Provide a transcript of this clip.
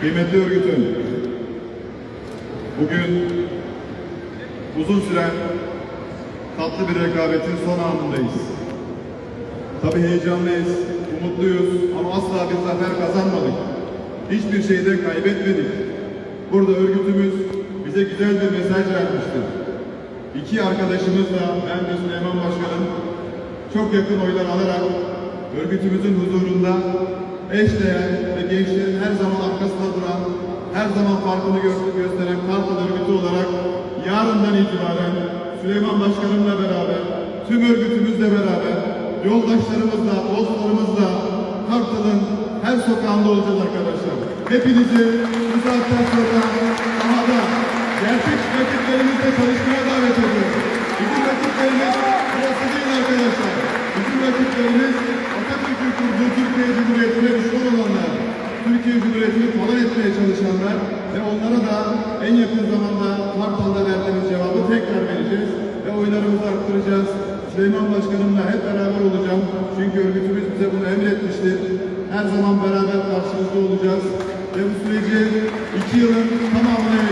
Kıymetli örgütüm, bugün uzun süren tatlı bir rekabetin son anındayız. Tabii heyecanlıyız, umutluyuz ama asla bir zafer kazanmadık. Hiçbir şeyde kaybetmedik. Burada örgütümüz bize güzel bir mesaj vermiştir. İki arkadaşımızla ben ve Süleyman Başkanım çok yakın oylar alarak örgütümüzün huzurunda eşdeğer ve gençlerin her zaman arkasında duran, her zaman farkını gö- gösteren Kartal örgütü olarak yarından itibaren Süleyman Başkanımla beraber, tüm örgütümüzle beraber, yoldaşlarımızla, dostlarımızla Kartal'ın her sokağında olacağız arkadaşlar. Hepinizi bu saatten Cumhuriyeti'ne düşman olanlar. Türkiye Cumhuriyeti'ni falan etmeye çalışanlar ve onlara da en yakın zamanda Kartal'da verdiğimiz cevabı tekrar vereceğiz ve oylarımızı arttıracağız. Süleyman Başkanımla hep beraber olacağım. Çünkü örgütümüz bize bunu emretmiştir. Her zaman beraber karşınızda olacağız. Ve bu süreci iki yılın tamamını.